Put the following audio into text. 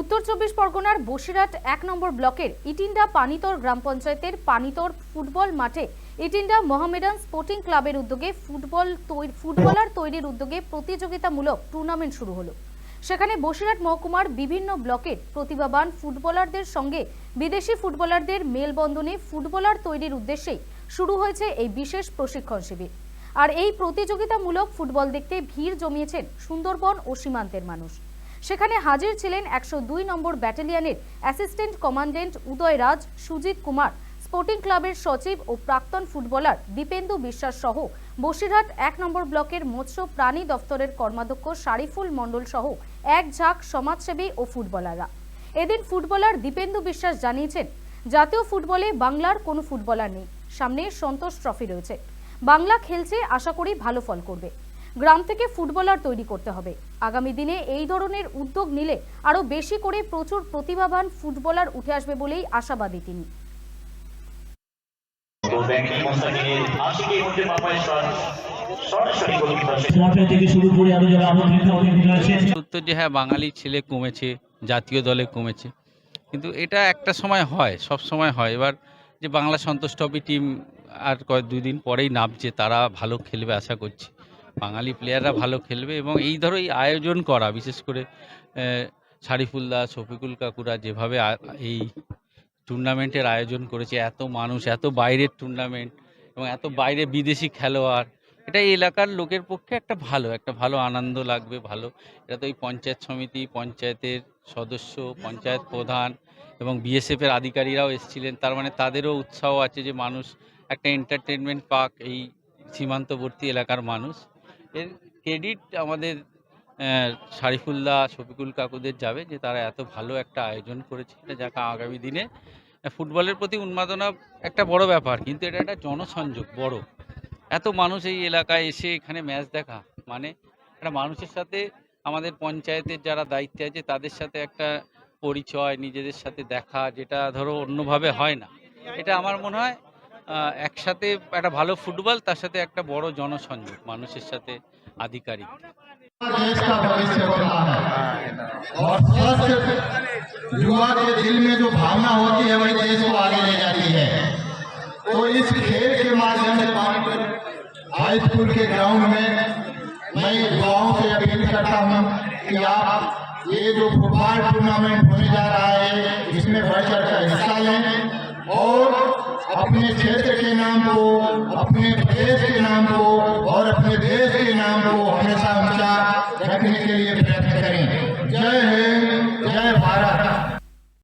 উত্তর চব্বিশ পরগনার বসিরহাট এক নম্বর ব্লকের ইটিন্ডা পানিতর গ্রাম পঞ্চায়েতের পানিতর ফুটবল মাঠে ইটিন্ডা মোহামেডান স্পোর্টিং ক্লাবের উদ্যোগে ফুটবল ফুটবলার তৈরির উদ্যোগে প্রতিযোগিতামূলক টুর্নামেন্ট শুরু হলো। সেখানে বসিরহাট মহকুমার বিভিন্ন ব্লকের প্রতিভাবান ফুটবলারদের সঙ্গে বিদেশি ফুটবলারদের মেলবন্ধনে ফুটবলার তৈরির উদ্দেশ্যেই শুরু হয়েছে এই বিশেষ প্রশিক্ষণ শিবির। আর এই প্রতিযোগিতামূলক ফুটবল দেখতে ভিড় জমিয়েছেন সুন্দরবন ও সীমান্তের মানুষ। সেখানে হাজির ছিলেন একশো দুই নম্বর ব্যাটালিয়নের assistant commandant Uday Raj Sujit Kumar, sporting ক্লাবের সচিব ও প্রাক্তন ফুটবলার দীপেন্দু বিশ্বাস সহ বসিরহাট এক নম্বর ব্লকের মৎস্য প্রাণী দফতরের কর্মাধ্যক্ষ শারিফুল মণ্ডল সহ এক ঝাঁক সমাজসেবী ও ফুটবলাররা। এদিন ফুটবলার দীপেন্দু বিশ্বাস জানিয়েছেন, জাতীয় ফুটবলে বাংলার কোনো ফুটবলার নেই। সামনে সন্তোষ ট্রফি রয়েছে। বাংলা খেলছে, আশা করি ভালো ফল করবে। গ্রাম থেকে ফুটবলার তৈরি করতে হবে। আগামী দিনে এই ধরনের উদ্যোগ নিলে আরও বেশি করে প্রচুর প্রতিভাবান ফুটবলার উঠে আসবে বলেই আশাবাদী তিনি। হ্যাঁ বাঙালি ছেলে কমেছে, জাতীয় দলে কমেছে। কিন্তু এটা একটা সময় হয়, সব সময় হয়। এবার যে বাংলা সন্তোষ ট্রফি টিম আর কয়েক দুই দিন পরেই নামছে, তারা ভালো খেলবে, আশা করছি। বাঙালি প্লেয়াররা ভালো খেলবে এবং এই ধরো এই আয়োজন করা, বিশেষ করে শারিফুল্লাহ শফিকুল কাকুরা যেভাবে এই টুর্নামেন্টের আয়োজন করেছে, এত মানুষ, এত বাইরের টুর্নামেন্ট এবং এত বাইরে বিদেশি খেলোয়াড়, এটা এলাকার লোকের পক্ষে একটা ভালো একটা ভালো আনন্দ লাগবে, ভালো। এটা তো এই পঞ্চায়েত সমিতি, পঞ্চায়েতের সদস্য, পঞ্চায়েত প্রধান এবং বিএসএফের আধিকারিকরাও এসেছিলেন, তার মানে তাদেরও উৎসাহ আছে যে মানুষ একটা এন্টারটেনমেন্ট পাক এই সীমান্তবর্তী এলাকার মানুষ। এর ক্রেডিট আমাদের শারিফুল্লাহ, শফিকুল কাকুদের যাবে যে তারা এত ভালো একটা আয়োজন করেছে। এটা যাকে আগামী দিনে। ফুটবলের প্রতি উন্মাদনা একটা বড় ব্যাপার, কিন্তু এটা একটা জনসংযোগ বড়। এত মানুষ এই এলাকায় এসে এখানে ম্যাচ দেখা মানে একটা মানুষের সাথে আমাদের পঞ্চায়েতের যারা দায়িত্বে আছে, তাদের সাথে একটা পরিচয়, নিজেদের সাথে দেখা, যেটা ধরো অন্যভাবে হয় না। এটা আমার মনে হয় একসাথে একটা ভালো ফুটবল তার সাথে একটা বড় জনসংযোগ মানুষের সাথে আধিকারিক देश का भविष्य होता है और स्वस्थ युवा के दिल में जो भावना होती है वही देश को आगे ले जाती है तो इस खेल के माध्यम से हाई स्कूल के ग्राउंड में मैं युवाओं से अपील करता हूं कि आप ये जो फुटबॉल टूर्नामेंट होने जा रहा है इसमें बढ़ चढ़ कर हिस्सा लें और अपने क्षेत्र के नाम को, अपने प्रदेश के नाम को और अपने देश के नाम को हमेशा ऊँचा